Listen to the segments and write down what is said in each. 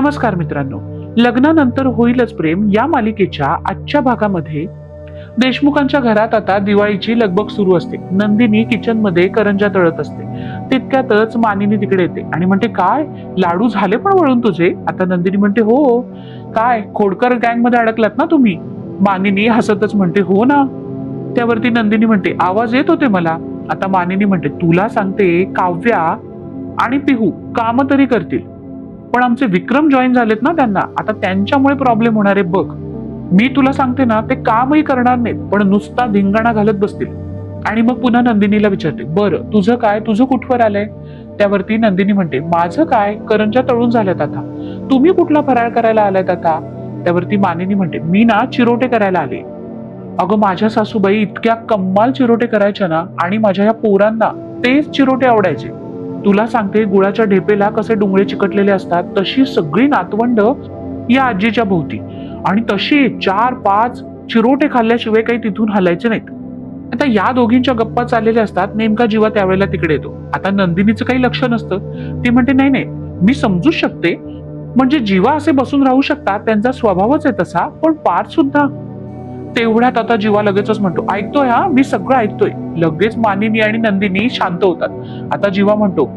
नमस्कार मित्रांनो. लग्नानंतर होईलच प्रेम या मालिकेच्या आजच्या भागामध्ये. देशमुखांच्या घरात आता दिवाळीची लगबग सुरू असते. नंदिनी किचनमध्ये करंजा तळत असते. तितक्यातच मानिनी तिकडे येते आणि म्हणते काय? लाडू झाले पण वळून तुझे? आता नंदिनी म्हणते हो. काय? खोडकर गँगमध्ये अडकलात ना तुम्ही? मानिनी हसतच म्हणते हो ना. त्यावरती नंदिनी म्हणते आवाज येत होते मला. आता मानिनी म्हणते तुला सांगते काव्या आणि पिहू काम तरी करतील. पण आमचे विक्रम जॉईन झालेत ना त्यांना. आता त्यांच्यामुळे प्रॉब्लेम होणार आहे बघ. मी तुला सांगते ना ते कामही करणार नाहीत पण नुसता धिंगाणा घालत बसतील. आणि मग पुन्हा नंदिनीला विचारते बरं तुझं काय? तुझं कुठवर आलंय? त्यावरती नंदिनी म्हणते माझं काय? करंजा तळून झाल्यात आता. तुम्ही कुठला फराळ करायला आलायत आता? त्यावरती मानिनी म्हणते मी ना चिरोटे करायला आले. अगं माझ्या सासूबाई इतक्या कम्माल चिरोटे करायच्या ना आणि माझ्या या पोरांना तेच चिरोटे आवडायचे. तुला सांगते गुळाच्या ढेपेला कसे डोंगळे चिकटलेले असतात तशी सगळी नातवंड या आजीच्या भोवती. आणि तशी चार पाच चिरोटे खाल्ल्याशिवाय काही तिथून हलायचे नाहीत. आता या दोघींच्या गप्पा चाललेल्या असतात नेमका जीवा त्यावेळेला तिकडे येतो. आता नंदिनीचं काही लक्ष नसतं. ती म्हणते नाही नाही मी समजूच शकते. म्हणजे जीवा असे बसून राहू शकतात त्यांचा स्वभावच आहे तसा पण पार्थ सुद्धा तेवढ्यात आता जीवा लगेचच म्हणतो. ऐकतोय हा? मी सगळं ऐकतोय. लगेच मानिनी आणि नंदिनी शांत होतात. आता जीवा म्हणतो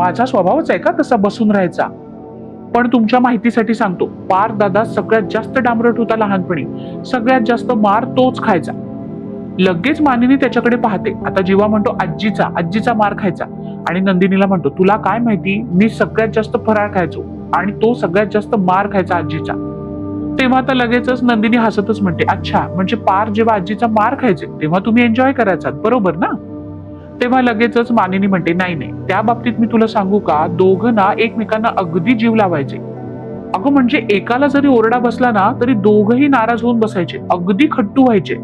माझा स्वभावच आहे का तसा बसून राहायचा? पण तुमच्या माहितीसाठी सांगतो पार दादा सगळ्यात जास्त डांबरट होता लहानपणी. सगळ्यात जास्त मार तोच खायचा. लगेच मानिनी त्याच्याकडे पाहते. आता जीवा म्हणतो आजीचा आजीचा मार खायचा. आणि नंदिनीला म्हणतो तुला काय माहिती? मी सगळ्यात जास्त फराळ खायचो आणि तो सगळ्यात जास्त मार खायचा आजीचा तेव्हा तर लगेचच नंदिनी हसतच म्हणते अच्छा म्हणजे पार जेव्हा आजीचा मार खायचे तेव्हा तुम्ही एन्जॉय करायचा बरोबर ना? तेव्हा लगेचच मानिनी म्हणते नाही नाही त्या बाबतीत मी तुला सांगू का? दोघं ना एकमेकांना अगदी जीव लावायचे. अगं म्हणजे एकाला जरी ओरडा बसला ना तरी दोघही नाराज होऊन बसायचे अगदी खट्टू व्हायचे.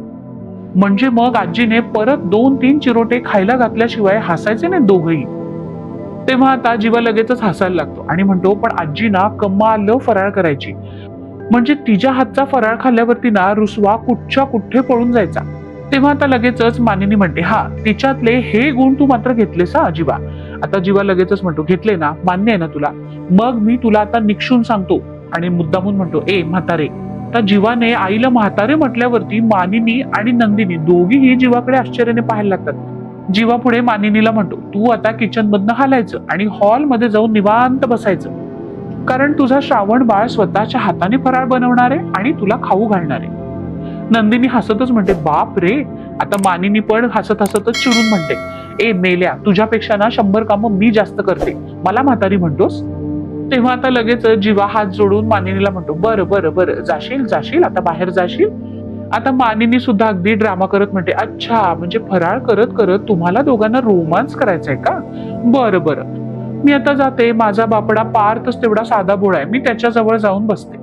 म्हणजे मग आजीने परत दोन तीन चिरोटे खायला घातल्याशिवाय हसायचे नाही दोघही? तेव्हा आता जीवा लगेचच हसायला लागतो आणि म्हणतो पण आजी ना कमाल फराळ करायची. म्हणजे तिच्या हातचा फराळ खाल्ल्यावरती ना रुसवा कुठच्या कुठे पळून जायचा. तेव्हा आता लगेचच मानिनी म्हणते हा तिच्यातले हे गुण तू मात्र घेतलेस हा जीवा आता जीवा लगेचच म्हणतो घेतले ना मान्य आहे ना तुला. मग मी तुला आता निक्षून सांगतो. आणि मुद्दामून म्हणतो ए म्हातारे तर जीवाने आईला म्हातारे म्हटल्यावरती मानिनी आणि नंदिनी दोघीही जीवाकडे आश्चर्याने पाहायला लागतात. जीवा पुढे मानिनीला म्हणतो तू आता किचन मधनं हालायचं आणि हॉलमध्ये जाऊन निवांत बसायचं. कारण तुझा श्रावण बाळ स्वतःच्या हाताने फराळ बनवणार आहे आणि तुला खाऊ घालणार आहे. नंदिनी हसतच म्हणते बाप रे आता मानिनी पण हसत हसतच चिडून म्हणते ए मेल्या तुझ्यापेक्षा ना शंभर कामं मी जास्त करते. मला म्हातारी म्हणतोस? तेव्हा आता लगेच जीवा हात जोडून मानिनीला म्हणतो बरं बरं बरं जाशील जाशील आता बाहेर जाशील? आता मानिनी सुद्धा अगदी ड्रामा करत म्हणते अच्छा म्हणजे फराळ करत करत तुम्हाला दोघांना रोमांस करायचंय का? बरं बरं. मी आता जाते माझा बापडा पार्थच तेवढा साधा भोळा आहे. मी त्याच्याजवळ जाऊन बसते.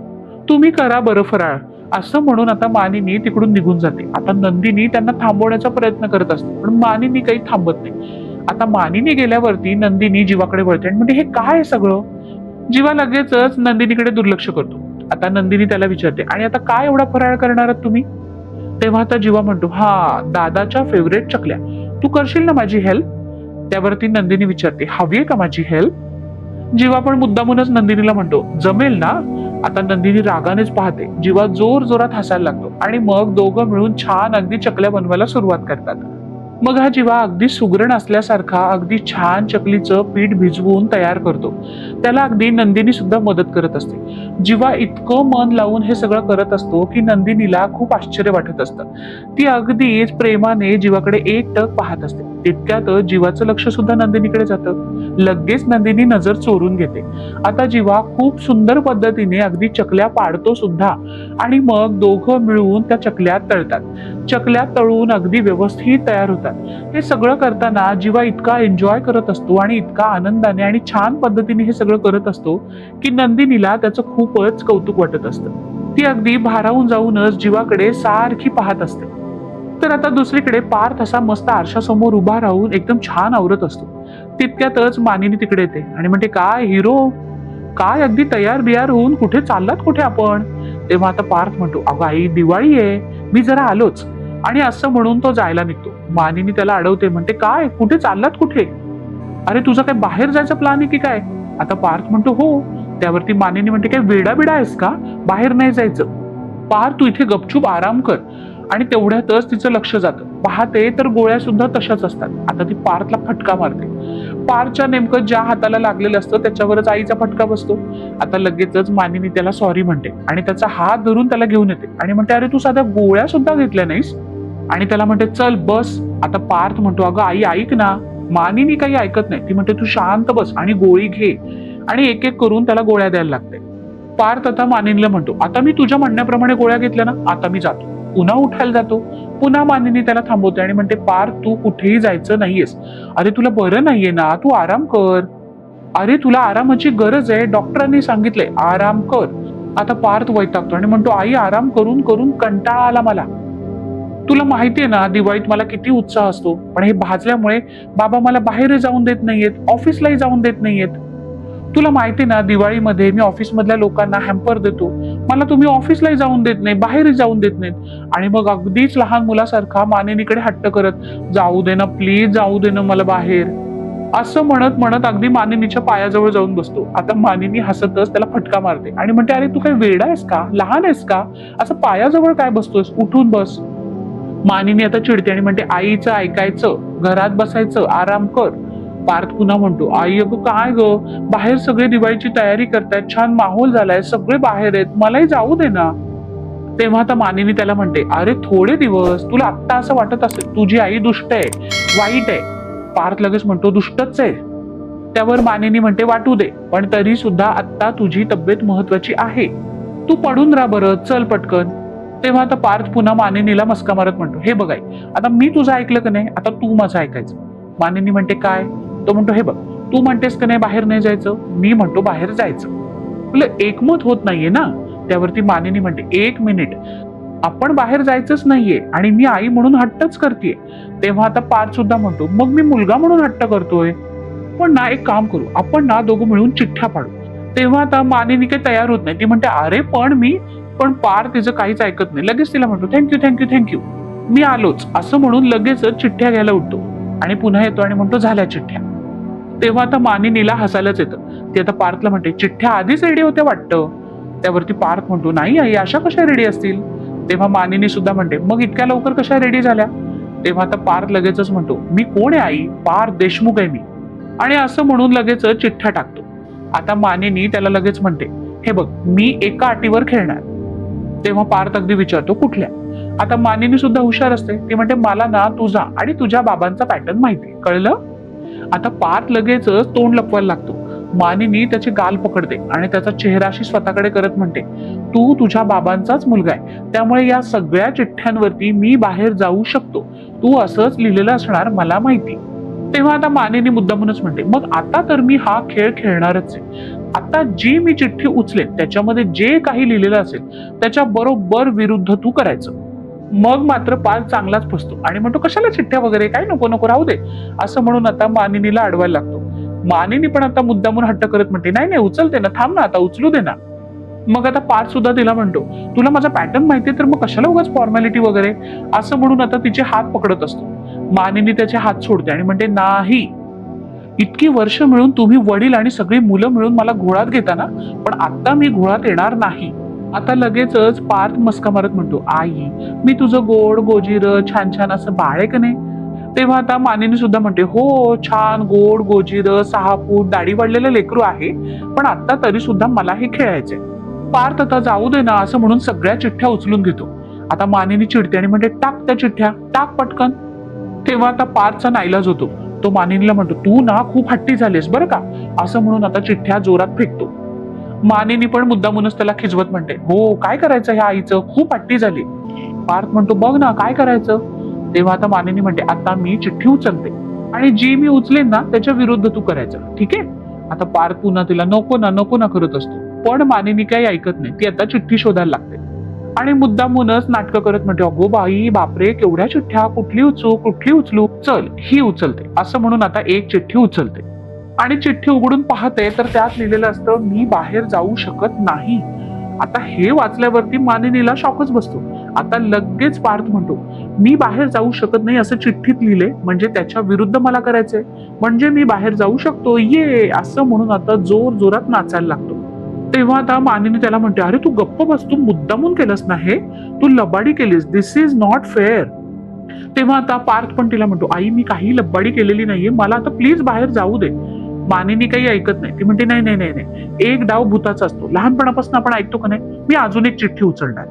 तुम्ही करा बरं फराळ. असं म्हणून आता मानिनी तिकडून निघून जाते. आता नंदिनी त्यांना थांबवण्याचा प्रयत्न करत असते पण मानिनी काही थांबत नाही. आता मानिनी गेल्यावरती नंदिनी जीवाकडे वळते आणि म्हणजे हे काय आहे सगळं? जीवा लगेचच नंदिनीकडे दुर्लक्ष करतो. आता नंदिनी त्याला विचारते आणि आता काय एवढा फराळ करणार आहात तुम्ही? तेव्हा आता जीवा म्हणतो हा दादाच्या फेवरेट चकल्या. तू करशील ना माझी हेल्प त्यावरती नंदिनी विचारते हवी आहे का माझी हेल्प जीवा पण मुद्दामूनच नंदिनीला म्हणतो जमेल ना? आता नंदिनी रागानेच पाहते जीवा जोर जोरात हसायला लागतो आणि मग दोघं मिळून छान अगदी चकल्या बनवायला सुरुवात करतात. मग हा जीवा अगदी सुगरण असल्यासारखा अगदी छान चकलीचं पीठ भिजवून तयार करतो. त्याला अगदी नंदिनी सुद्धा मदत करत असते. जीवा इतकं मन लावून हे सगळं करत असतो की नंदिनीला खूप आश्चर्य वाटत असतं. ती अगदीच प्रेमाने जीवाकडे एक टक पाहत असते. तितक्यात जीवाचं लक्ष सुद्धा नंदिनीकडे जातं. लगेच नंदिनी नजर चोरून घेते. आता जीवा खूप सुंदर पद्धतीने अगदी चकल्या पाडतो सुद्धा आणि मग दोघं मिळून त्या चकल्या तळतात. चकल्या तळून अगदी व्यवस्थित तयार होतात. हे सगळं करताना जीवा इतका एन्जॉय करत असतो आणि इतका आनंदाने आणि छान पद्धतीने हे सगळं करत असतो की नंदिनीला त्याचं खूपच कौतुक वाटत असतं. ती अगदी भारावून जाऊनच जीवाकडे सारखी पाहत असते. तर आता दुसरीकडे पार्थ असा मस्त आरशासमोर उभा राहून एकदम छान आवरत असतो. तितक्यातच मानिनी तिकडे येते आणि म्हणते काय हिरो? काय अगदी तयार बियार होऊन कुठे चाललात कुठे आपण? तेव्हा आता पार्थ म्हणतो अगं आई दिवाळी आहे. मी जरा आलोच. आणि असं म्हणून तो जायला निघतो. मानिनी त्याला अडवते म्हणते काय? कुठे चाललात कुठे? अरे तुझा काय बाहेर जायचं प्लॅन आहे की काय? आता पार्थ म्हणतो हो. त्यावरती मानिनी म्हणते काय वेडा बिडा आहेस का? बाहेर नाही जायचं. पार तू इथे गपचूप आराम कर. आणि तेवढ्यातच तिचं लक्ष जातं. पाहते तर गोळ्या सुद्धा तशाच असतात. आता ती पार्थला फटका मारते. पारच्या नेमकं ज्या हाताला लागलेलं असतं त्याच्यावरच आईचा फटका बसतो. आता लगेचच मानिनी त्याला सॉरी म्हणते आणि त्याचा हात धरून त्याला घेऊन येते. आणि म्हणते अरे तू साध्या गोळ्या सुद्धा घेतल्या नाहीस? आणि त्याला म्हणते चल बस. आता पार्थ म्हणतो अगं आई ऐक ना. मानिनी काही ऐकत नाही. ती म्हणते तू शांत बस आणि गोळी घे आणि एक एक करून त्याला गोळ्या द्यायला लागते. पार्थ आता मानिनीला म्हणतो आता मी तुझ्या म्हणण्याप्रमाणे गोळ्या घेतल्या ना आता मी जातो. पुन्हा उठायला जातो. पुन्हा मानिनी त्याला थांबवते आणि म्हणते पार्थ तू कुठेही जायचं नाहीयेस. अरे तुला बरं नाहीये ना? तू आराम कर. अरे तुला आरामाची गरज आहे. डॉक्टरांनी सांगितलंय आराम कर. आता पार्थ वैतागतो आणि म्हणतो आई आराम करून करून कंटाळा आला मला. तुला माहितीये ना दिवाळीत मला किती उत्साह असतो. पण हे भाजल्यामुळे बाबा मला बाहेर जाऊन देत नाहीयेत ऑफिसलाही जाऊन देत नाहीयेत. तुला माहिती ना दिवाळीमध्ये मी ऑफिस मधल्या लोकांना हॅम्पर देतो. मला तुम्ही ऑफिसलाही जाऊन देत नाही बाहेरही जाऊन देत नाहीत. आणि मग अगदीच लहान मुलासारखा मानिनीकडे हट्ट करत जाऊ दे ना प्लीज जाऊ दे ना मला बाहेर. असं म्हणत म्हणत अगदी मानिनीच्या पायाजवळ जाऊन बसतो. आता मानिनी हसतच त्याला फटका मारते आणि म्हणते अरे तू काही वेडा आहेस का? लहान आहेस का? असं पायाजवळ काय बसतोयस? उठून बस. मानिनी आता चिडते आणि म्हणते आईचं ऐकायचं घरात बसायचं आराम कर. पार्थ पुन्हा म्हणतो आई अगं काय ग? बाहेर सगळे दिवाळीची तयारी करतायत छान माहोल झालाय सगळे बाहेर आहेत मलाही जाऊ दे ना. तेव्हा आता मानिनी त्याला म्हणते अरे थोडे दिवस तुला आत्ता असं वाटत असेल तुझी आई दुष्ट आहे वाईट आहे. पार्थ लगेच म्हणतो दुष्टच आहे. त्यावर मानिनी म्हणते वाटू दे पण तरी सुद्धा आत्ता तुझी तब्येत महत्वाची आहे. तू पडून राहा बरं चल पटकन. तेव्हा आता पार्थ पुन्हा मानिनीला मस्का मारत म्हणतो हे बघाय आता मी तुझं ऐकलं का नाही आता तू माझं ऐकायचं. मानिनी म्हणते काय? तो म्हणतो हे बघ तू म्हणतेस का नाही बाहेर नाही जायचं? मी म्हणतो बाहेर जायचं. आपलं एकमत होत नाहीये ना? त्यावरती मानिनी म्हणते एक मिनिट आपण बाहेर जायचंच नाहीये आणि मी आई म्हणून हट्टच करते तेव्हा आता पार्थ सुद्धा म्हणतो मग मी मुलगा म्हणून हट्ट करतोय. पण ना एक काम करू आपण ना दोघं मिळून चिठ्ठ्या पाडू. तेव्हा आता मानिनी काही तयार होत नाही. ती म्हणते अरे पण मी पण पार तिचं काहीच ऐकत नाही. लगेच तिला म्हणतो थँक्यू थँक्यू थँक्यू मी आलोच. असं म्हणून लगेचच चिठ्ठ्या घ्यायला उठतो आणि पुन्हा येतो आणि म्हणतो झाल्या चिठ्ठ्या. तेव्हा आता मानिनीला हसायलाच येतं. ती आता पार्थला म्हणते चिठ्ठ्या आधीच रेडी होत्या वाटतं. त्यावरती पार्थ म्हणतो नाही आई अशा कशा रेडी असतील? तेव्हा मानिनी सुद्धा म्हणते मग इतक्या लवकर कशा रेडी झाल्या? तेव्हा आता पार्थ लगेचच म्हणतो मी कोण आहे आई? पार्थ देशमुख आहे मी. आणि असं म्हणून लगेच चिठ्ठ्या टाकतो. आता मानिनी त्याला लगेच म्हणते हे बघ मी एका अटीवर खेळणार. तेव्हा पार्थ अगदी विचारतो कुठल्या? आता मानिनी सुद्धा हुशार असते. ती म्हणते मला ना तुझा आणि तुझ्या बाबांचा पॅटर्न माहिती कळलं? आता पार्थ लगेच तोंड लपवायला लागतो. मानिनी त्याची गाल पकडते आणि त्याचा चेहराशी स्वतःकडे करत म्हणते तू तुझ्या बाबांचाच मुलगा आहे. त्यामुळे या सगळ्या चिठ्ठ्यांवरती मी बाहेर जाऊ शकतो. तू असंच लिहिलेलं असणार मला माहिती. तेव्हा आता मानिनी मुद्दामूनच म्हणते मग आता तर मी हा खेळ खेळणारच आहे. आता जी मी चिठ्ठी उचलेन त्याच्यामध्ये जे काही लिहिलेलं असेल त्याच्या बरोबर विरुद्ध तू करायचं. मग मात्र पाल चांगलाच फसतो. आणि म्हणतो कशाला चिठ्ठ्या वगैरे? काय नको नको राहू दे. असं म्हणून आता मानिनीला अडवायला लागतो. मानिनी पण आता मुद्दामून हट्ट करत म्हणते नाही नाही उचलते ना थांब ना आता उचलू दे ना. मग आता पार्थ सुद्धा तिला म्हणतो तुला माझा पॅटर्न माहितीये तर मग कशाला उगाच फॉर्मॅलिटी वगैरे? असं म्हणून आता तिचे हात पकडत असतो. मानेने त्याचे हात सोडते आणि म्हणते नाही. इतकी वर्ष मिळून तुम्ही वडील आणि सगळी मुलं मिळून मला घोळात घेता ना पण आता मी घोळात येणार नाही. आता लगेचच पार्थ मस्का मारत म्हणतो आई मी तुझं गोड गोजीर छान छान असं बाळ आहे का नाही? तेव्हा आता मानेने सुद्धा म्हणते हो छान गोड गोजीर सहा फूट दाढी वाढलेलं लेकरू आहे पण आता तरी सुद्धा मला हे खेळायचंय. पार्थ आता जाऊ दे ना असं म्हणून सगळ्या चिठ्ठ्या उचलून घेतो. आता मानिनी चिडते आणि म्हणते टाक त्या चिठ्ठ्या टाक पटकन. तेव्हा आता पार्थचा नाईलाज होतो. तो मानिनीला म्हणतो तू ना खूप हट्टी झालीस बरं का? असं म्हणून आता चिठ्ठ्या जोरात फेकतो. मानिनी पण मुद्दामूनच त्याला खिजवत म्हणते हो काय करायचं ह्या आईचं? खूप हट्टी झाली. पार्थ म्हणतो बघ ना काय करायचं? तेव्हा आता मानिनी म्हणते आता मी चिठ्ठी उचलते आणि जी मी उचलेन ना त्याच्या विरुद्ध तू करायचं. ठीक आहे? आता पार्थ पुन्हा तिला नको ना नको ना करत असतो. पण मानिनी काही ऐकत नाही. ती आता चिठ्ठी शोधायला लागते. आणि मुद्दामूनच नाटकं करत म्हणते अगो बाई बापरे केवढ्या चिठ्ठ्या कुठली उचू कुठली उचलू चल ही उचलते. असं म्हणून आता एक चिठ्ठी उचलते. आणि चिठ्ठी उघडून पाहते तर त्यात लिहिलेलं असतं मी बाहेर जाऊ शकत नाही. आता हे वाचल्यावरती मानिनीला शॉकच बसतो. आता लगेच पार्थ म्हणतो मी बाहेर जाऊ शकत नाही असं चिठ्ठीत लिहिले म्हणजे त्याच्या विरुद्ध मला करायचंय. म्हणजे मी बाहेर जाऊ शकतो? ये. असं म्हणून आता जोर जोरात नाचायला लागतो. तेव्हा आता मानेने त्याला म्हणते अरे तू गप्प बस तू मुद्दामून केलंस ना हे? तू लबाडी केलीस. दिस इज नॉट फेअर तेव्हा आता पार्थ पण तिला म्हणतो आई मी काही लबाडी केलेली नाहीये. मला आता प्लीज बाहेर जाऊ दे. मानेनी काही ऐकत नाही. ती म्हणते नाही नाही नाही नाही. एक डाव भूताचा असतो. लहानपणापासून आपण ऐकतो का नाही? मी अजून एक चिठ्ठी उचलणार.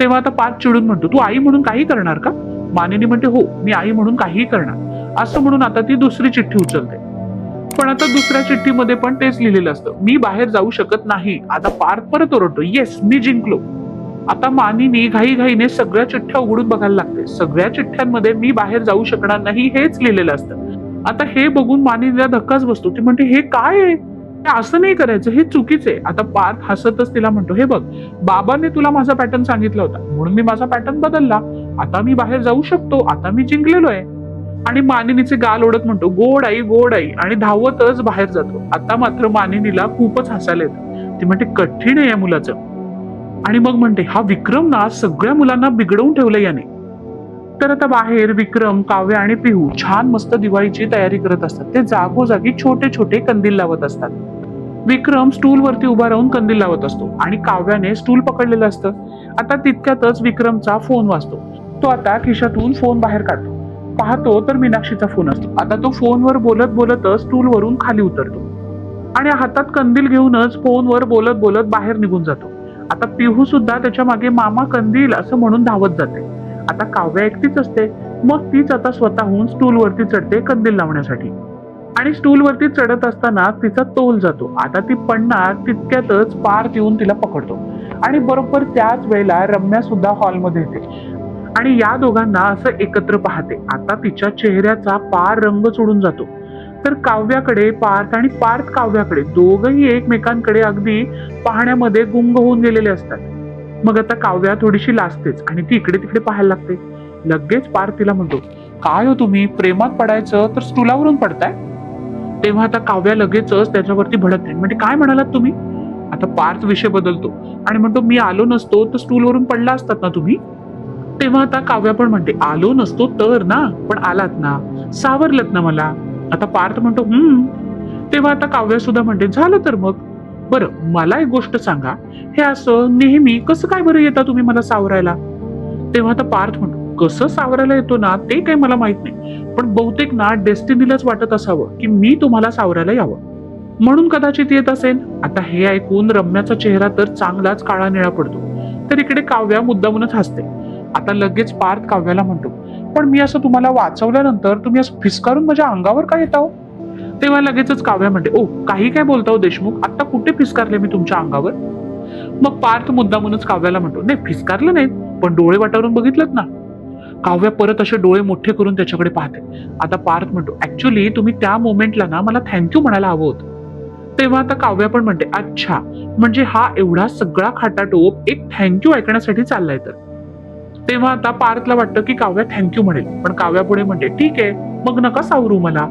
तेव्हा आता पार्थ चिडून म्हणतो तू आई म्हणून काही करणार का? मानेनी म्हणते हो मी आई म्हणून काहीही करणार. असं म्हणून आता ती दुसरी चिठ्ठी उचलते. पण आता दुसऱ्या चिठ्ठीमध्ये पण तेच लिहिलेलं असतं. मी बाहेर जाऊ शकत नाही. आता पार्थ परत ओरडतो येस मी जिंकलो. आता मानिनी घाईघाईने सगळ्या चिठ्ठ्या उघडून बघायला लागते. सगळ्या चिठ्ठ्यांमध्ये मी बाहेर जाऊ शकणार नाही हेच लिहिलेलं असतं. आता हे बघून मानिनीला धक्काच बसतो. ती म्हणते हे काय आहे? असं नाही करायचं. हे चुकीचं आहे. आता पार्थ हसतच तिला म्हणतो हे बघ बाबाने तुला माझा पॅटर्न सांगितला होता. म्हणून मी माझा पॅटर्न बदलला. आता मी बाहेर जाऊ शकतो. आता मी जिंकलेलो आहे. आणि मानिनीचे गाल ओढत म्हणतो गोड आई गोड आई. आणि धावतच बाहेर जातो. आता मात्र मानिनीला खूपच हसायला येतं. ती म्हणते कठीण आहे या मुलाचं. आणि मग म्हणते हा विक्रम ना सगळ्या मुलांना बिघडवून ठेवलं याने. तर आता बाहेर विक्रम काव्य आणि पिहू छान मस्त दिवाळीची तयारी करत असतात. ते जागोजागी छोटे छोटे कंदील लावत असतात. विक्रम स्टूल वरती उभा राहून कंदील लावत असतो आणि काव्याने स्टूल पकडलेलं असतं. आता तितक्यातच विक्रमचा फोन वाजतो. तो आता खिशातून फोन बाहेर काढतो. पाहतो तर मीनाक्षीचा फोन असतो. आता तो फोनवर बोलत बोलतच स्टूलवरून खाली उतरतो. आणि हातात कंदील घेऊनच फोनवर बोलत बोलत बाहेर निघून जातो. आता पिहू सुद्धा त्याच्यामागे मामा कंदील असं म्हणून धावत जाते. आता काव्या एकटीच असते. मग तीच आता स्वतःहून स्टूल वरती चढते कंदील लावण्यासाठी. आणि स्टूल वरती चढत असताना तिचा तोल जातो. आता ती पडणार तितक्यातच पार्थ येऊन तिला पकडतो. आणि बरोबर त्याच वेळेला रम्या सुद्धा हॉलमध्ये येते. आणि या दोघांना असं एकत्र पाहते. आता तिच्या चेहऱ्याचा पार रंग सोडून जातो. तर काव्याकडे पार्थ आणि पार्थ काव्याकडे दोघही एकमेकांकडे अगदी पाहण्यामध्ये गुंग होऊन गेलेले असतात. मग आता काव्या थोडीशी लाजतेच आणि ती इकडे तिकडे पाहायला लागते. लगेच पार्थ तिला म्हणतो काय हो तुम्ही? प्रेमात पडायचं तर स्टुलावरून पडताय? तेव्हा आता काव्या लगेचच त्याच्यावरती भडत नाही म्हणजे काय म्हणालात तुम्ही? आता पार्थ विषय बदलतो आणि म्हणतो मी आलो नसतो तर स्टूलवरून पडला असतात ना तुम्ही? तेव्हा आता काव्या पण म्हणते आलो नसतो तर ना पण आलात ना सावरलत ना मला. आता पार्थ म्हणतो हम्म. तेव्हा आता काव्या सुद्धा म्हणते झालं तर मग. बरं मला एक गोष्ट सांगा हे असं नेहमी कसं काय बरं येता तुम्ही मला सावरायला? तेव्हा आता पार्थ म्हणतो कसं सावरायला येतो ना ते काही मला माहीत नाही पण बहुतेक ना डेस्टिनीलाच वाटत असावं की मी तुम्हाला सावरायला यावं. म्हणून कदाचित येत असेल. आता हे ऐकून रम्याचा चेहरा तर चांगलाच काळा निळा पडतो. तर इकडे काव्या मुद्दामूनच हसते. आता लगेच पार्थ काव्याला म्हणतो पण मी असं तुम्हाला वाचवल्यानंतर तुम्ही असं फिसकारून माझ्या अंगावर काय येता आहो तेव्हा लगेचच काव्या म्हणते ओ काही काय बोलता हो देशमुख? आता कुठे फिसकारले मी तुमच्या अंगावर? मग पार्थ मुद्दामूनच काव्याला म्हणतो नाही फिसकारलं नाही पण डोळे वाटावरून बघितलं ना. काव्या परत असे डोळे मोठे करून त्याच्याकडे पाहते. आता पार्थ म्हणतो ऍक्च्युली तुम्ही त्या मोमेंटला ना मला थँक्यू म्हणायला हवं होतं. तेव्हा आता काव्या पण म्हणते अच्छा म्हणजे हा एवढा सगळा खाटाटोप एक थँक्यू ऐकण्यासाठी चाललाय तर. तेव्हा आता पार्थला वाटतं की काव्या थँक्यू म्हणेल. पण काव्या पुढे म्हणते ठीक आहे मग नका सावरू मला.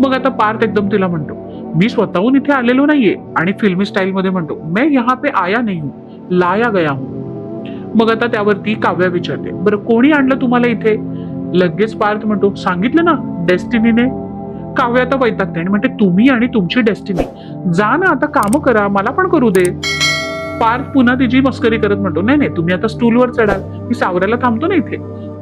मग आता पार्थ एकदम तिला म्हणतो मी स्वतःहून इथे आलेलो नाहीये आणि फिल्मी स्टाईल मध्ये म्हणतो मैं यहाँ पे आया नाही हूँ लाया गया हूँ. मग आता त्यावरती काव्या विचारते बरं कोणी आणलं तुम्हाला इथे? लगेच पार्थ म्हणतो सांगितलं ना डेस्टिनीने. काव्य आता वैतागते आणि म्हणते तुम्ही आणि तुमची डेस्टिनी जा ना आता काम करा मला पण करू दे. पार्थ पुन्हा तिची मस्करी करत म्हणतो नाही नाही तुम्ही आता स्टूलवर चढाल मी सावरायला थांबतो ना इथे.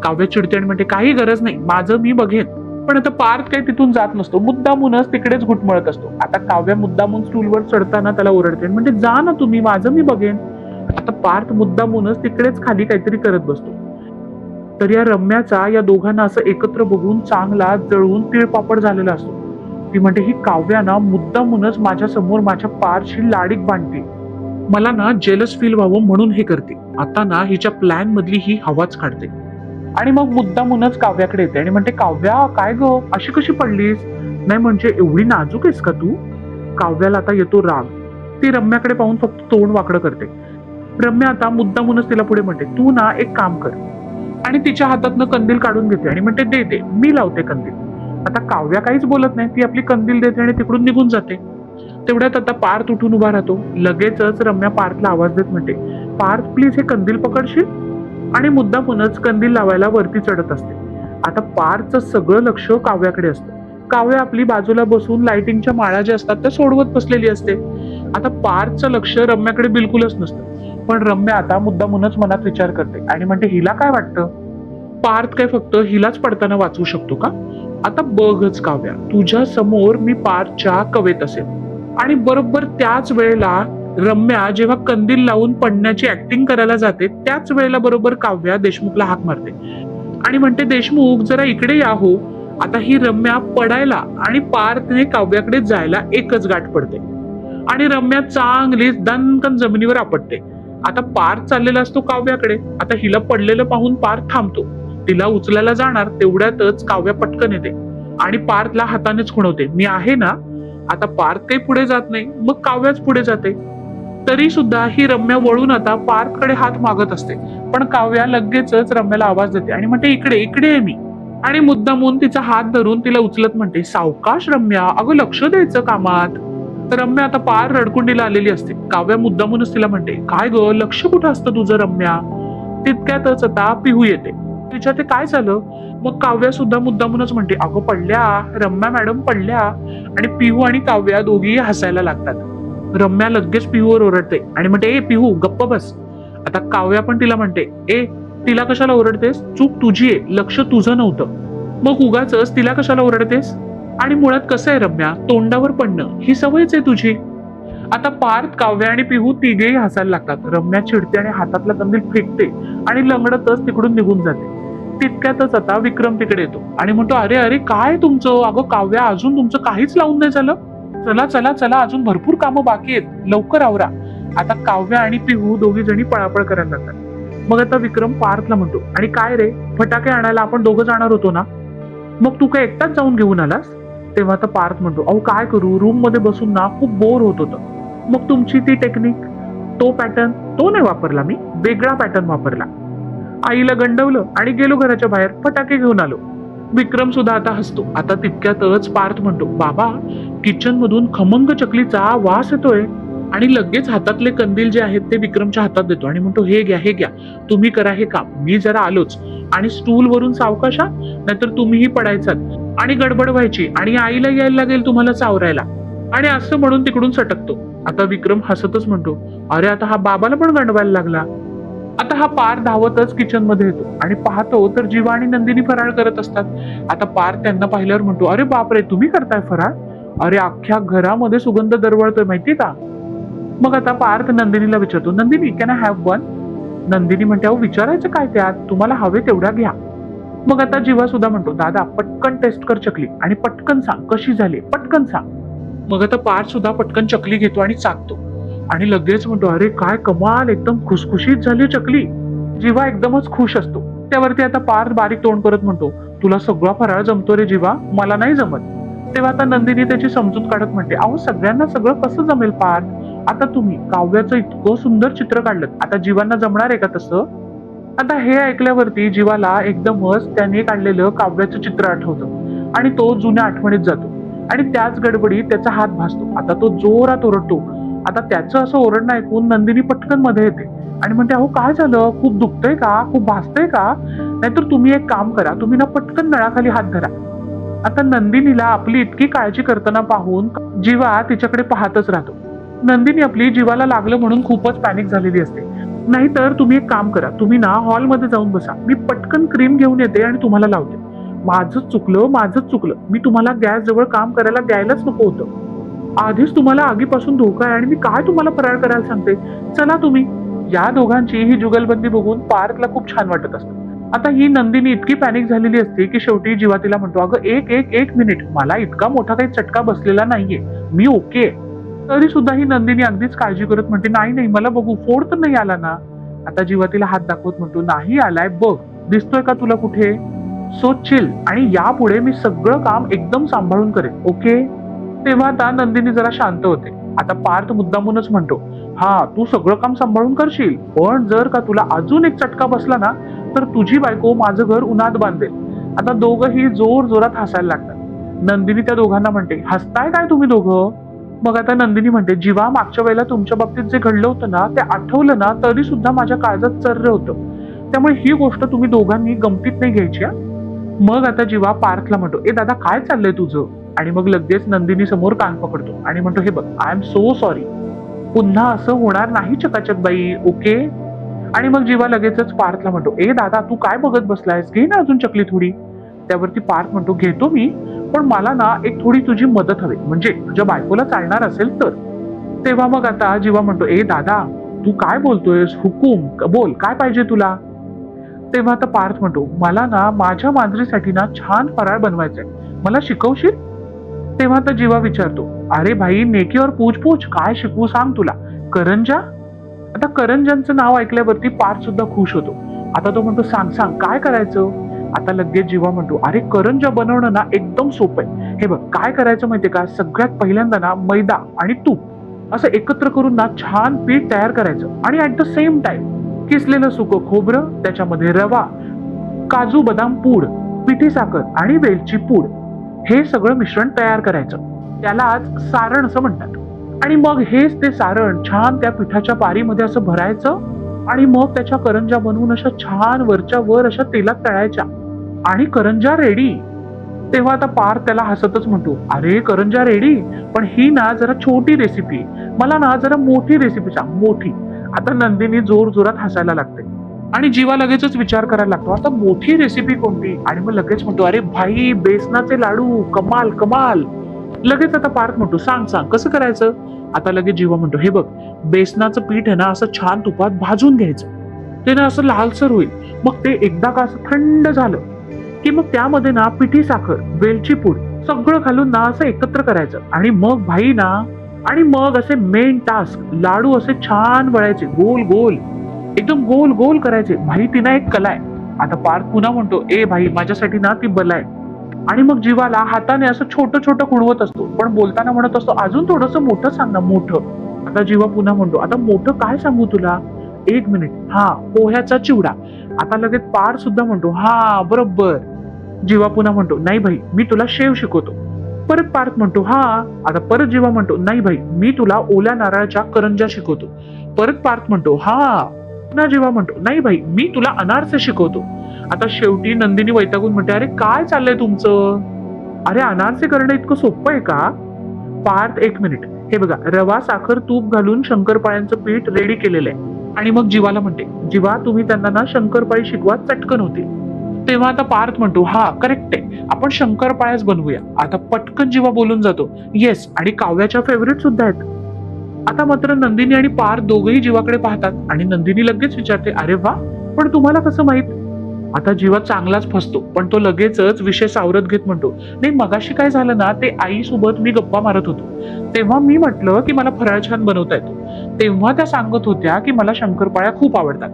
काव्य चिडते आणि म्हणते काही गरज नाही माझं मी बघेन. पण आता पार्थ काही तिथून जात नसतो. मुद्दामूनच तिकडेच घुटमळत असतो. आता काव्य मुद्दामून स्टूलवर चढताना त्याला ओरडते म्हणजे जा ना तुम्ही माझं मी बघेन. आता पार्थ मुद्दामूनच तिकडेच खाली काहीतरी करत बसतो. तर या रम्याचा या दोघांना असं एकत्र बघून चांगला जळून तिळपापड झालेला असतो. ती म्हणते ही काव्याना मुद्दामूनच माझ्यासमोर माझ्या पारशी लाडीक बांधते. मला ना जेलस फील व्हावं म्हणून हे करते. आता ना हिच्या प्लॅन मधली ही हवाच काढते. आणि मग मुद्दामूनच काव्याकडे येते आणि म्हणते काव्या काय ग? अशी कशी पडलीस? नाही म्हणजे एवढी नाजूक आहेस का तू? काव्याला आता येतो राग. ती रम्याकडे पाहून फक्त तोंड वाकडं करते. रम्या आता मुद्दामूनच तिला पुढे म्हणते तू ना एक काम कर. आणि तिच्या हातातनं कंदील काढून घेते आणि म्हणते दे दे मी लावते कंदील. आता काव्या काहीच बोलत नाही ती आपली कंदील देते आणि तिकडून निघून जाते. तेवढ्यात आता पार्थ उठून उभा राहतो. लगेचच रम्या पार्थला आवाज देत म्हणते पार्थ प्लीज हे कंदील पकडशील? आणि मुद्दामूनच कंदील लावायला वरती चढत असते. आता पार्थचं सगळं लक्ष काव्याकडे असतं. काव्या आपली बाजूला बसून लाइटिंगच्या माळा ज्या असतात त्या सोडवत बसलेली असते. आता पार्थचं लक्ष रम्याकडे बिलकुलच नसतं. पण रम्या आता मुद्दामूनच मनात विचार करते आणि म्हणते हिला काय वाटतं? पार्थ काय फक्त हिलाच पडताना वाचवू शकतो का? आता बघच काव्या तुझ्या समोर मी पार्थच्या कवेत असेल. आणि बरोबर त्याच वेळेला रम्या जेव्हा कंदील लावून पडण्याची ऍक्टिंग करायला जाते त्याच वेळेला बरोबर काव्या देशमुखला हाक मारते. आणि म्हणते देशमुख जरा इकडे या हो. आता ही रम्या पडायला आणि पार्थने काव्याकडे जायला एकच गाठ पडते. आणि रम्या चांगली दणकन जमिनीवर आपटते. आता पार्थ चाललेला असतो काव्याकडे. आता हिला पडलेलं पाहून पार्थ थांबतो. तिला उचलायला जाणार तेवढ्यातच काव्या पटकन येते. आणि पार्थला हातानेच खुणवते. मी आहे ना आता पार्थ काही पुढे जात नाही मग काव्याच पुढे जाते. तरी सुद्धा ही रम्या वळून आता पार्थकडे हात मागत असते. पण काव्या लगेचच रम्याला आवाज देते आणि म्हणते इकडे इकडे आहे मी. आणि मुद्दामून तिचा हात धरून तिला उचलत म्हणते सावकाश रम्या अगं लक्ष द्यायचं कामात. रम्या आता पार रडकुंडीला आलेली असते. काव्या मुद्दामूनच तिला म्हणते काय ग लक्ष कुठं असतं तुझं रम्या? तितक्यातच आता पिहू येते. तिच्या ते काय झालं? मग काव्या सुद्धा मुद्दामूनच म्हणते अगं पडल्या रम्या मॅडम पडल्या आणि पिहू आणि काव्या दोघीही हसायला लागतात. रम्या लगेच पिहूवर ओरडते आणि म्हणते ए पिहू गप्प बस. आता काव्या पण तिला म्हणते ए तिला कशाला ओरडतेस? चूक तुझी आहे लक्ष तुझं नव्हतं. मग उगाच तिला कशाला ओरडतेस? आणि मुळात कसं आहे रम्या? तोंडावर पडणं ही सवयच आहे तुझी. आता पार्थ काव्या आणि पिहू तिघेही हसायला लागतात. रम्या चिडते आणि हातातला कंदील फेकते आणि लंगडतच तिकडून निघून जाते. तितक्यातच आता विक्रम तिकडे येतो. आणि म्हणतो अरे अरे काय तुमचं? अगं काव्या अजून तुमचं काहीच लावून नाही झालं. चला चला चला अजून भरपूर कामं बाकी आहेत. लवकर आवरा. आता काव्या आणि पिहू दोघी जणी पळापळ करायला लागतात. मग आता विक्रम पार्थला म्हणतो आणि काय रे? फटाके आणायला आपण दोघं जाणार होतो ना? मग तू काय एकटाच जाऊन घेऊन आलास? तेव्हा आता पार्थ म्हणतो अहो काय करू? रूममध्ये बसून ना खूप बोर होत होतं. मग तुमची ती टेक्निक तो पॅटर्न तो नाही वापरला मी वेगळा पॅटर्न वापरला. आईला गंडवलं आणि गेलो घराच्या बाहेर फटाके घेऊन आलो. विक्रम सुद्धा आता हसतो. आता तितक्यातच पार्थ म्हणतो बाबा किचन मधून खमंग चकलीचा वास येतोय आणि लगेच हातातले कंदील जे आहेत ते विक्रमच्या हातात देतो. आणि म्हणतो हे घ्या हे घ्या. तुम्ही करा हे काम. मी जरा आलोच. आणि स्टूल वरून सावकाशा? नाहीतर तुम्हीही पडायचात. आणि गडबड व्हायची. आणि आईला यायला लागेल तुम्हाला चावरायला आणि असं म्हणून तिकडून सटकतो. आता विक्रम हसतच म्हणतो अरे आता हा बाबाला पण गंडवायला लागला. आता हा पार धावतच किचनमध्ये येतो. आणि पाहतो तर जीवा आणि नंदिनी फराळ करत असतात. आता पार त्यांना पाहिल्यावर म्हणतो अरे बापरे तुम्ही करताय फराळ? अरे अख्ख्या घरामध्ये सुगंध दरवळतोय माहिती का? मग आता पार्थ नंदिनीला विचारतो Nandini can I have one Nandini म्हणते अहो विचारायचं काय त्यात? तुम्हाला हवे तेवढा घ्या. मग आता जीवा सुद्धा म्हणतो दादा पटकन टेस्ट कर चकली आणि पटकन सांग कशी झाली पटकन सांग. मग आता पार्थ सुद्धा पटकन चकली घेतो आणि चाकतो. आणि लगेच म्हणतो अरे काय कमाल एकदम खुसखुशीत झाली हो चकली. जीवा एकदमच खुश असतो. त्यावरती आता पार्थ बारीक तोंड करत म्हणतो तुला सगळा फराळ जमतो रे जीवा मला नाही जमत. तेव्हा आता नंदिनी त्याची समजून काढत म्हणते अहो सगळ्यांना सगळं कसं जमेल पार? आता तुम्ही काव्याचं इतकं सुंदर चित्र काढलं आता जीवांना जमणार आहे का तसं? आता हे ऐकल्यावरती जीवाला एकदमच त्याने काढलेलं काव्याचं चित्र आठवतं आणि तो जुन्या आठवणीत जातो. आणि त्याच गडबडीत त्याचा हात भासतो. आता तो जोरात ओरडतो आता त्याचं असं ओरडणं ऐकून नंदिनी पटकनमध्ये येते. आणि म्हणते अहो काय झालं? खूप दुखतंय का? खूप भासतंय का? नाहीतर तुम्ही एक काम करा. तुम्ही ना पटकन नळाखाली हात धरा. आता नंदिनीला आपली इतकी काळजी करताना पाहून जीवा तिच्याकडे पाहतच राहतो. नंदिनी आपली जीवाला लागलं म्हणून खूपच पॅनिक झालेली असते. नाहीतर तुम्ही एक काम करा. तुम्ही ना हॉलमध्ये जाऊन बसा. मी पटकन क्रीम घेऊन येते आणि तुम्हाला लावते. माझंच चुकलं माझंच चुकलं. मी तुम्हाला गॅस जवळ काम करायला द्यायलाच नको होतं. आधीच तुम्हाला आगीपासून धोका आहे आणि मी काय तुम्हाला फरार करायला सांगते? चला तुम्ही. या दोघांची ही जुगलबंदी बघून पार्थला खूप छान वाटत असतं. आता ही नंदिनी इतकी पॅनिक झालेली असते की शेवटी जीवा तिला म्हणतो अगं एक एक एक मिनिट मला इतका मोठा काही चटका बसलेला नाहीये. मी ओके तरी सुद्धा ही नंदिनी अगदीच काळजी करत म्हणते नाही नाही मला बघू. फोड तर नाही आला ना. आता जीवा तिला हात दाखवत म्हणतो नाही आलाय बघ. दिसतोय का तुला कुठे? So chill. आणि यापुढे मी सगळं काम एकदम सांभाळून करेन. ओके तेव्हा आता नंदिनी जरा शांत होते. आता पार्थ मुद्दामूनच म्हणतो हा तू सगळं काम सांभाळून करशील पण जर का तुला अजून एक चटका बसला ना तर तुझी बायको माझं घर उन्हात बांधेल. आता दोघंही जोर जोरात हसायला लागतात. नंदिनी त्या दोघांना म्हणते हसताय काय तुम्ही दोघं? मग आता नंदिनी म्हणते जीवा मागच्या वेळेला तुमच्या बाबतीत जे घडलं होतं ना ते आठवलं ना तरी सुद्धा माझ्या काळजात चर्र होतं. त्यामुळे ही गोष्ट तुम्ही दोघांनी गमतीत नाही घ्यायची मग आता जीवा पार्थला म्हणतो ए दादा काय चाललंय तुझं? आणि मग लगेच नंदिनी समोर कान पकडतो. आणि म्हणतो हे बघ आय एम सो सॉरी पुन्हा असं होणार नाही चकाचक बाई ओके आणि मग जीवा लगेचच पार्थला म्हणतो ए दादा तू काय बघत बसलायस? घे ना अजून चकली थोडी. त्यावरती पार्थ म्हणतो घेतो मी पण मला ना एक थोडी तुझी मदत हवी. म्हणजे तुझ्या बायकोला चालणार असेल तर. तेव्हा मग आता जीवा म्हणतो ए दादा तू काय बोलतोयस? हुकूम बोल काय पाहिजे तुला? तेव्हा आता पार्थ म्हणतो मला ना माझ्या मांजरीसाठी ना छान फराळ बनवायचंय. मला शिकवशील? तेव्हा तर जीवा विचारतो अरे भाई नेकीवर पूछ पूछ काय शिकवू सांग तुला. करंजा? आता करंजांचं नाव ऐकल्यावरती पार्थ सुद्धा खुश होतो. आता तो म्हणतो सांग सांग काय करायचं? आता लगेच जीवा म्हणतो अरे करंजा बनवणं ना एकदम सोपं आहे. हे बघ काय करायचं माहितीये का? सगळ्यात पहिल्यांदा ना मैदा आणि तूप असं एकत्र करून ना छान पीठ तयार करायचं आणि ऍट द सेम टाइम किसलेलं सुकं खोबरं त्याच्यामध्ये रवा काजू बदाम पूड पिठी साखर आणि वेलची पूड हे सगळं मिश्रण तयार करायचं. त्यालाच सारण असं म्हणतात. आणि मग हेच ते सारण छान त्या पिठाच्या पारीमध्ये असं भरायचं आणि मग त्याच्या करंजा बनवून अशा छान वरच्या वर अशा तेलात तळायच्या. आणि करंजा रेडी तेव्हा आता पार त्याला हसतच म्हणतो अरे करंजा रेडी पण ही ना जरा छोटी रेसिपी मला ना जरा मोठी रेसिपी सांग मोठी. आता नंदिनी जोर जोरात हसायला लागते. आणि जीवा लगेचच विचार करायला लागतो. आता मोठी रेसिपी कोणती? आणि मग लगेच म्हणतो अरे भाई बेसनाचे लाडू कमाल कमाल. लगेच आता पार्थ म्हणतो सांग सांग कसं करायचं? आता लगेच जीवा म्हणतो हे बघ बेसनाचं पीठ आहे ना असं छान तुपात भाजून घ्यायचं. ते ना असं लालसर होईल. मग ते एकदा का असं थंड झालं की मग त्यामध्ये ना पिठी साखर वेलची पूड सगळं घालून ना असं एकत्र करायचं. आणि मग भाई ना आणि मग असे मेन टास्क लाडू असे छान वळायचे गोल गोल. एकदम गोल गोल करायचे. भाई ती एक कला आहे. आता पार्थ पुन्हा म्हणतो ए भाई माझ्यासाठी ना ती बला आहे. आणि मग जीवाला हाताने असं छोटं छोटं खुडवत असतो. पण बोलताना म्हणत असतो अजून थोडस मोठं सांग ना मोठं. आता जीवा पुन्हा म्हणतो आता मोठं काय सांगू तुला? एक मिनिट. हा पोह्याचा चिवडा. आता लगेच पार सुद्धा म्हणतो हा बरोबर. जीवा पुन्हा म्हणतो नाही भाई मी तुला शेव शिकवतो. परत पार्थ म्हणतो हा. आता परत जीवा म्हणतो नाही भाई मी तुला ओल्या नारळाच्या करंजा शिकवतो. परत पार्थ म्हणतो हा. पुन्हा जेव्हा म्हणतो नाही भाई मी तुला अनारसे शिकवतो. आता शेवटी नंदिनी वैतागून म्हणते अरे काय चाललंय तुमचं? अरे अनारसे करणं इतकं सोपं आहे का? पार्थ एक मिनिट. हे बघा रवा साखर तूप घालून शंकरपाळ्यांचं पीठ रेडी केलेलं आहे. आणि मग जीवाला म्हणते जीवा तुम्ही त्यांना ना शंकरपाळी शिकवा चटकन होतील. तेव्हा आता पार्थ म्हणतो हा करेक्ट आहे. आपण शंकरपाळ्याच बनवूया. आता पटकन जीवा बोलून जातो येस आणि काव्याच्या फेवरेट सुद्धा आहेत. आता मात्र नंदिनी आणि पार दोघही जीवाकडे पाहतात आणि नंदिनी लगेच विचारते अरे वा पण तुम्हाला कसं माहीत? आता जीवा चांगलाच फसतो पण तो लगेचच विषय सावरत घेत म्हणतो नाही मगाशी काय झालं ना ते आई सोबत मी गप्पा मारत होतो. तेव्हा मी म्हटलं की मला फराळ छान बनवता येतो. तेव्हा त्या सांगत होत्या की मला शंकरपाळ्या खूप आवडतात.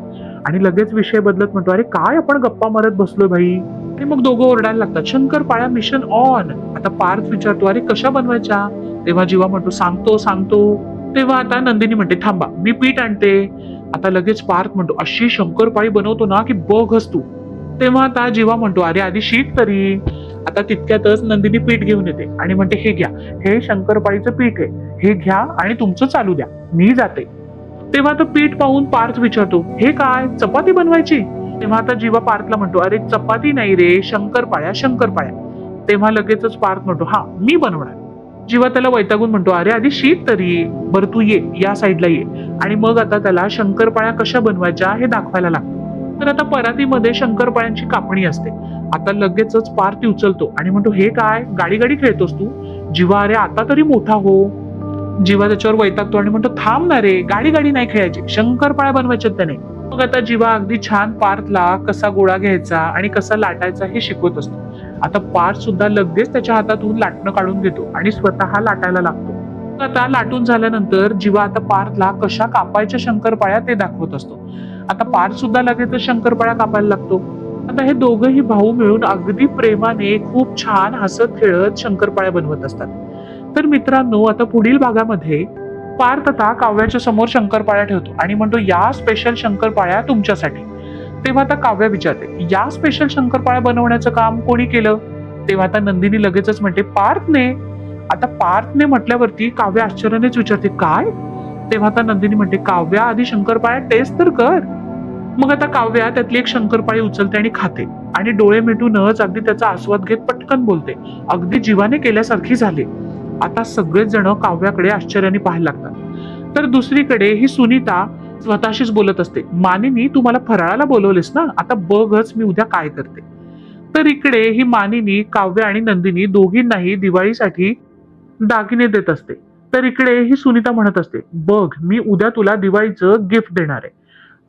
आणि लगेच विषय बदलत म्हणतो अरे काय आपण गप्पा मारत बसलो भाई? आणि मग दोघं ओरडायला लागतात शंकरपाळ्या मिशन ऑन. आता पार्थ विचारतो अरे कशा बनवायच्या? तेव्हा जीवा म्हणतो सांगतो सांगतो. तेव्हा आता नंदिनी म्हणते थांबा मी पीठ आणते. आता लगेच पार्थ म्हणतो अशी शंकरपाळी बनवतो ना की बघच तू. तेव्हा आता जीवा म्हणतो अरे आधी शीत तरी. आता तितक्यातच नंदिनी पीठ घेऊन येते आणि म्हणते हे घ्या हे शंकरपाळीचं पीठ आहे हे घ्या आणि तुमचं चालू द्या मी जाते. तेव्हा तो पीठ पाहून पार्थ विचारतो हे काय चपाती बनवायची? तेव्हा आता जीवा पार्थला म्हणतो अरे चपाती नाही रे शंकरपाळ्या शंकरपाळ्या. तेव्हा लगेचच पार्थ म्हणतो हा मी बनवणार. जीवा त्याला वैतागून म्हणतो अरे आधी शीत तरी बरं तू ये या साईडला ये. आणि मग आता त्याला शंकरपाळ्या कशा बनवायच्या हे दाखवायला लागतं. तर आता परातीमध्ये शंकरपाळ्यांची कापणी असते. आता लगेचच पार्थ उचलतो आणि म्हणतो हे काय? गाडी गाडी खेळतोस तू? जीवा अरे आता तरी मोठा हो. जीवा त्याच्यावर वैतागतो आणि म्हणतो थांब ना रे गाडी गाडी नाही खेळायची. शंकरपाळ्या बनवायच्या त्याने. मग आता जीवा अगदी छान पार्थला कसा गोळा घ्यायचा आणि कसा लाटायचा हे शिकवत असतो. आता पार्थ सुद्धा लगेच त्याच्या हातातून लाटणं काढून घेतो आणि स्वतः लाटायला लागतो. आता लाटून झाल्यानंतर जीवा आता पार्थला कशा कापायच्या शंकरपाळ्या ते दाखवत असतो. आता पार्थ सुद्धा लगेच शंकरपाळ्या कापायला लागतो. आता हे दोघंही भाऊ मिळून अगदी प्रेमाने खूप छान हसत खेळत शंकरपाळ्या बनवत असतात. तर मित्रांनो आता पुढील भागामध्ये पार्थ आता काव्याच्या समोर शंकरपाळ्या ठेवतो आणि म्हणतो या स्पेशल शंकरपाळ्या तुमच्यासाठी. तेव्हा आता काव्या विचारते या स्पेशल शंकरपाळ्या बनवण्याचं काम कोणी केलं? तेव्हा आता नंदिनी लगेचच म्हणते पार्थने. आता पार्थने म्हटल्यावरती काव्य आश्चर्यानेच विचारते काय? तेव्हा आता नंदिनी म्हणते काव्या आधी शंकरपाळ्या टेस्ट तर कर. मग आता काव्या त्यातली एक शंकरपाळी उचलते आणि खाते आणि डोळे मिटूनच अगदी त्याचा आस्वाद घेत पटकन बोलते. अगदी जीवाने केल्यासारखी झाली. आता सगळेच जण काव्याकडे आश्चर्याने पाहायला लागतात. तर दुसरीकडे ही सुनीता स्वतःशीच बोलत असते. मानिनी तू मला फराळाला बोलवलेस ना? आता बघच मी उद्या काय करते. तर इकडे ही मानिनी काव्य आणि नंदिनी दोघींनाही दिवाळीसाठी दागिने देत असते. तर इकडे ही सुनीता म्हणत असते बघ मी उद्या तुला दिवाळीचं गिफ्ट देणार आहे.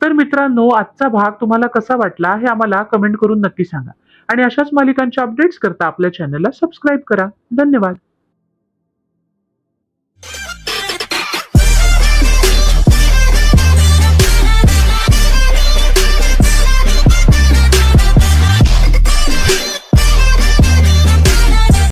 तर मित्रांनो आजचा भाग तुम्हाला कसा वाटला हे आम्हाला कमेंट करून नक्की सांगा. आणि अशाच मालिकांच्या अपडेट्स करता आपल्या चॅनलला सबस्क्राईब करा. धन्यवाद.